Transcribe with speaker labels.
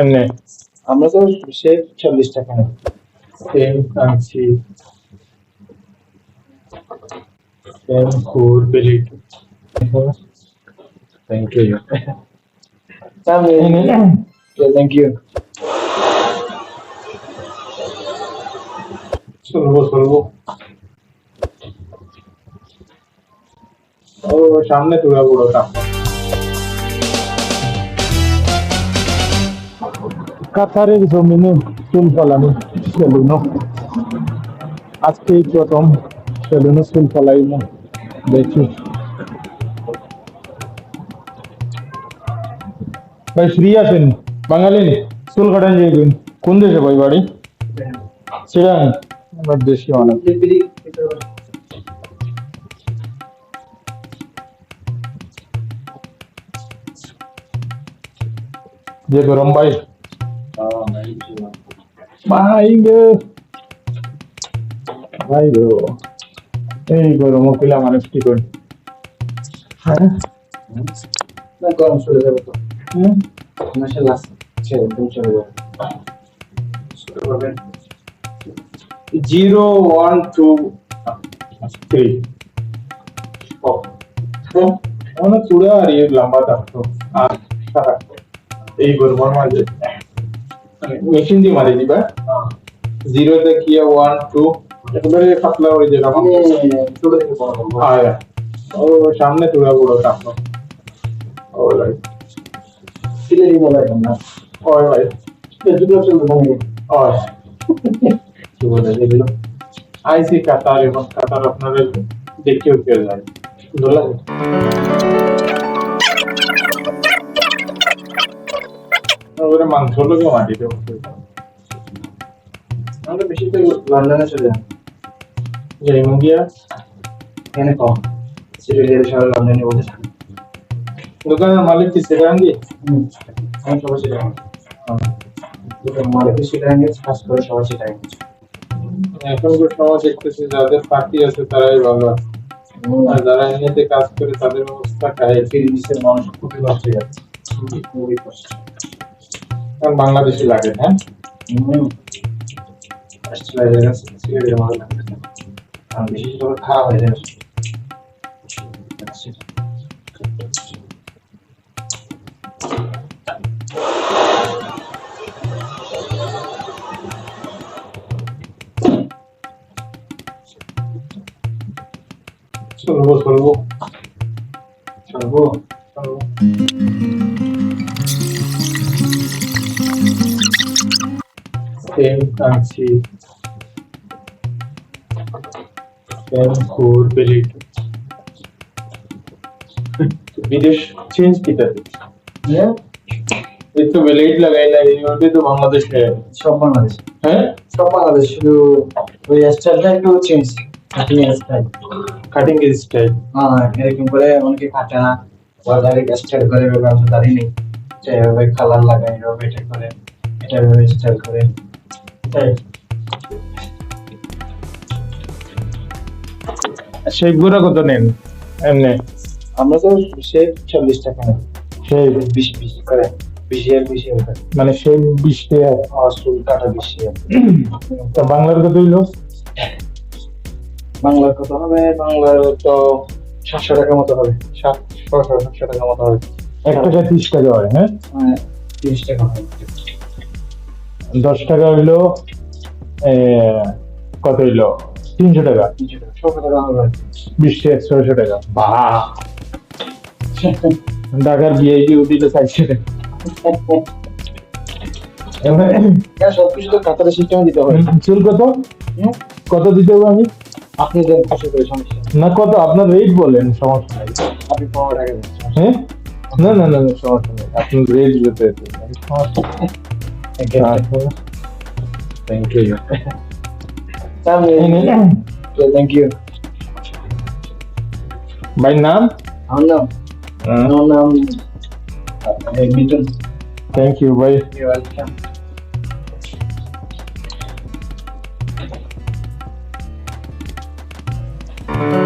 Speaker 1: এমনি।
Speaker 2: আমরা তো সে চল্লিশ টাকা নেই
Speaker 1: সেম কাঞ্চি সেম কুর বেলিট। থ্যাংক ইউ
Speaker 2: থ্যাংক ইউ
Speaker 1: চলবো চলবো। ও সামনে তুলা পুরোটা কাতারের জমিনে চুল ফলানো সেলুনো আজকেই প্রথম সেলুনে চুল ফলাইনো দেখি। ভাই ফ্রি আছেন বাঙালি চুল কাটান যাইবেন। কোন দেশে ভাই বাড়ি? চিরাং আমার দেশি অনেক। যে গরম ভাই ভাই গো ভাই গো এই গরম কিলা মানুষ কি করে হ্যাঁ?
Speaker 2: না গরম চলে যাবে তো।
Speaker 1: হুম?
Speaker 2: মাসে লাস্ট ছেড়ে তুমি চলে যাবে শুরু করবেন
Speaker 1: জিরো ওয়ান টু থ্রি। অনেক চূড়া আর ইয়ে লম্বা থাকতো আর এই গরমের মাঝে মেশিন দিয়ে মারি দিবা। জিরো থেকে ওয়ান টু একেবারে পাতলা হয়ে যাবে
Speaker 2: আমি ছোট থেকে বড়
Speaker 1: আয়া ও সামনে চূড়া পুরো থাকতো ও রাইট
Speaker 2: সিলে দিব লাগবে না?
Speaker 1: ওই ভাই।
Speaker 2: দুটো চলবে না
Speaker 1: ওই
Speaker 2: কি বলে এগুলো
Speaker 1: আইসি কাতার এবং কাতার আপনারা দেখেও কেউ যায়। সুন্দর লাগে ওরে মাংস লোকে বসে
Speaker 2: আমরা বেশি তো লন্ডনে চলে যাই।
Speaker 1: যাই মুগিয়া
Speaker 2: এখানে কম। সিলেটের শহর লন্ডনে বসে থাকি।
Speaker 1: দোকানের মালিক কি সেখান
Speaker 2: আমি সবাই সেটা দোকান মালিকের সেটা নিয়ে কাজ করে সবাই সেটা নিচ্ছে
Speaker 1: এখনকার সময় দেখতেছি যাদের পার্টি আছে তারাই ভালো আছে। আর যারা এমনিতে কাজ করে তাদের অবস্থা খায়
Speaker 2: ফিলিপিন্সের মানুষ খুবই হয়ে যাচ্ছে। খুবই কষ্ট।
Speaker 1: বাংলাদেশি লাগে হ্যাঁ
Speaker 2: হুম অস্ট্রেলিয়া গেছে সিলেটের ভালো লাগে আর বিশেষ করে খারাপ হয়ে যায়
Speaker 1: চলবো চলবো
Speaker 2: চলবো
Speaker 1: চলবো কুর বেলিট বিদেশ চেঞ্জ কিটা এই তো বেলিট লাগাই না ওটাই তো বাংলাদেশে
Speaker 2: সব বাংলাদেশ।
Speaker 1: হ্যাঁ?
Speaker 2: সব বাংলাদেশ শুধু ওই স্টাইলটা একটু change cutting style
Speaker 1: cutting style
Speaker 2: হ্যাঁ এরকম করে অনেকে কাটে না। বা ডাইরেক্ট স্টাইল করে ব্যবসা দাঁড়িয়ে নেই। এভাবে কালার লাগায় এভাবে এটা করে এটা এভাবে স্টাইল করে।
Speaker 1: গুঁড়া কত নেন? এমনি?
Speaker 2: আমরা তো চল্লিশ টাকা
Speaker 1: সেই?
Speaker 2: বিশ বিশ করে।
Speaker 1: মানে সেই বিশ টাকা
Speaker 2: চুল কাটা বিশ
Speaker 1: তা বাংলার কত হইল?
Speaker 2: বাংলার কত হবে? বাংলার তো সাতশো টাকার মতো হবে। সাত ছশো সাতশো টাকার মতো হবে।
Speaker 1: এক টাকা ত্রিশ টাকা হয় হ্যাঁ?
Speaker 2: মানে তিরিশ টাকা হবে
Speaker 1: দশ টাকা হইল কত হইল? তিনশো টাকা। বিশ টাকা ছয়শো টাকা। বাহ ঢাকার বিআইপি উঠিলে চারশো টাকা।
Speaker 2: হ্যাঁ সবকিছু তো কাতারে সিস্টেমে দিতে হবে
Speaker 1: চুল কত? কত দিতে হবে আমি?
Speaker 2: আপনি দেন পাশে করে সমস্যা
Speaker 1: না কত? আপনার রেট বলেন সমস্যা নাই।
Speaker 2: আপনি পনেরো টাকা
Speaker 1: হ্যাঁ? না না না না, সমস্যা নেই। আপনি rate Thank you. mo.
Speaker 2: Thank you.
Speaker 1: Sam, yeah,
Speaker 2: thank you. My name? Hmm?
Speaker 1: No Uh, no
Speaker 2: name. Milton. Thank you, bye. You're welcome. thank you